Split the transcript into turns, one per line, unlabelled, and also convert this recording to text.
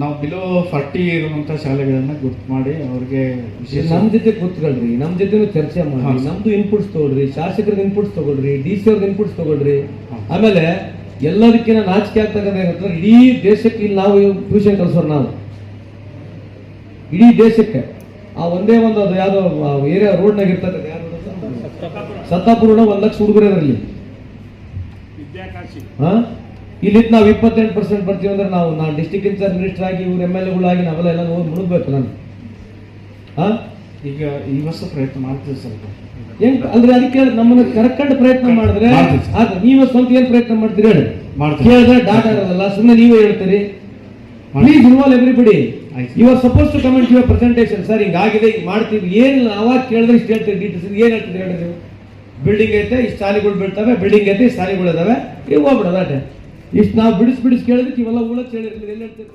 ನಾವು below forty ಇರುವಂತ ಶಾಲೆಗಳನ್ನ ಗುರ್ತು ಮಾಡಿ ಅವ್ರಿಗೆ ವಿಶೇಷ
ನಮ್ ಜೊತೆ ಕೂತ್ಕೊಳ್ರಿ ನಮ್ ಜೊತೆನೂ ಚರ್ಚೆ ಮಾಡಿ. ನಮ್ದು ಇನ್ಪುಟ್ಸ್ ತಗೊಳ್ರಿ ಶಾಸಕರ ಇನ್ಪುಟ್ಸ್ ತಗೊಳ್ರಿ ಡಿ ಸಿ ಅವ್ರದ್ದು ಇನ್ಪುಟ್ಸ್ ತಗೊಳ್ರಿ. ಆಮೇಲೆ ಎಲ್ಲದಕ್ಕಿಂತ ನಾಚಿಕೆ ಆಗ್ತಕ್ಕಂಥ ಏನಂತಂದ್ರೆ ಇಡೀ ದೇಶಕ್ಕೆ ಇಲ್ಲಿ ನಾವು ಟ್ಯೂಷನ್ ಕಲ್ಸೋರು ನಾವು. ಇಡೀ ದೇಶಕ್ಕೆ. ಆ ಒಂದೇ ಒಂದು ಅದು ಯಾವ್ದೋ ಏರಿಯಾ ರೋಡ್ನಾಗ ಇರ್ತಕ್ಕಂಥ ಯಾರು ಸತ್ತಾಪುರ. ಒಂದ್ ಲಕ್ಷ ಹುಡುಗರು ಅದರಲ್ಲಿ ಹಾ ಇಲ್ಲಿ ನಾವು ಇಪ್ಪತ್ತೆಂಟು ಪರ್ಸೆಂಟ್ ಬರ್ತೀವಿ ಅಂದ್ರೆ ನಾವು ನಾನು ಡಿಸ್ಟಿಕ್ ಇನ್ಚಾರ್ಜ್ ಮಿನಿಸ್ಟರ್ ಆಗಿ ಇವ್ರು ಎಂ ಎಲ್ ಎಗಳಾಗಿ ನಾವೆಲ್ಲ ಎಲ್ಲ ನೋಡಿ ಮುಳುಗ್ಬೇಕು ನಾನು. ಹಾ
ಈಗ ಈ ವರ್ಷ ಪ್ರಯತ್ನ ಮಾಡ್ತೀವಿ ಸ್ವಲ್ಪ
ಹೆಂಗ್ ಅಲ್ರಿ ಅದಕ್ಕೆ ನಮ್ಮನ್ನ ಕರ್ಕೊಂಡು ಪ್ರಯತ್ನ ಮಾಡಿದ್ರೆ ಅದು ನೀವು ಸ್ವಂತ ಏನ್ ಪ್ರಯತ್ನ ಮಾಡ್ತೀರಿ ಹೇಳಿ. ಕೇಳಿದ್ರೆ ಡಾಟಾ ಇರೋದಲ್ಲ ಸುಮ್ಮನೆ ನೀವೇ ಹೇಳ್ತೀರಿ. Please involve everybody. You are suppose to comment your presentation sir ಹಿಂಗಾಗಿದೆ ಹಿಂಗ್ ಮಾಡ್ತೀವಿ. ಏನಿಲ್ಲ ಅವಾಗ ಕೇಳಿದ್ರೆ ಇಷ್ಟು ಹೇಳ್ತೀರಿ ಡೀಟೇಲ್ಸ್ ಏನು ಹೇಳ್ತೀರಿ ಹೇಳಿ ನೀವು? ಬಿಲ್ಡಿಂಗ್ ಐತೆ ಇಷ್ಟು ಸಾಲಿಗಳು ಬೀಳ್ತವೆ ಬಿಲ್ಡಿಂಗ್ ಐತೆ ಇಷ್ಟು ಶಾಲೆಗಳು ಇದಾವೆ. ಇವು ಹೋಗ್ಬಿಡೋದು ಅದೇ. ಇಷ್ಟು ನಾವು ಬಿಡಿಸ್ ಬಿಡಿಸ್ ಕೇಳಿದಕ್ಕೆ ಇವೆಲ್ಲ ಉಳಕ್ ಹೇಳಿರ್ಲಿಲ್ಲ ಎಲ್ಲಿ ಹೇಳ್ತೀರಿ?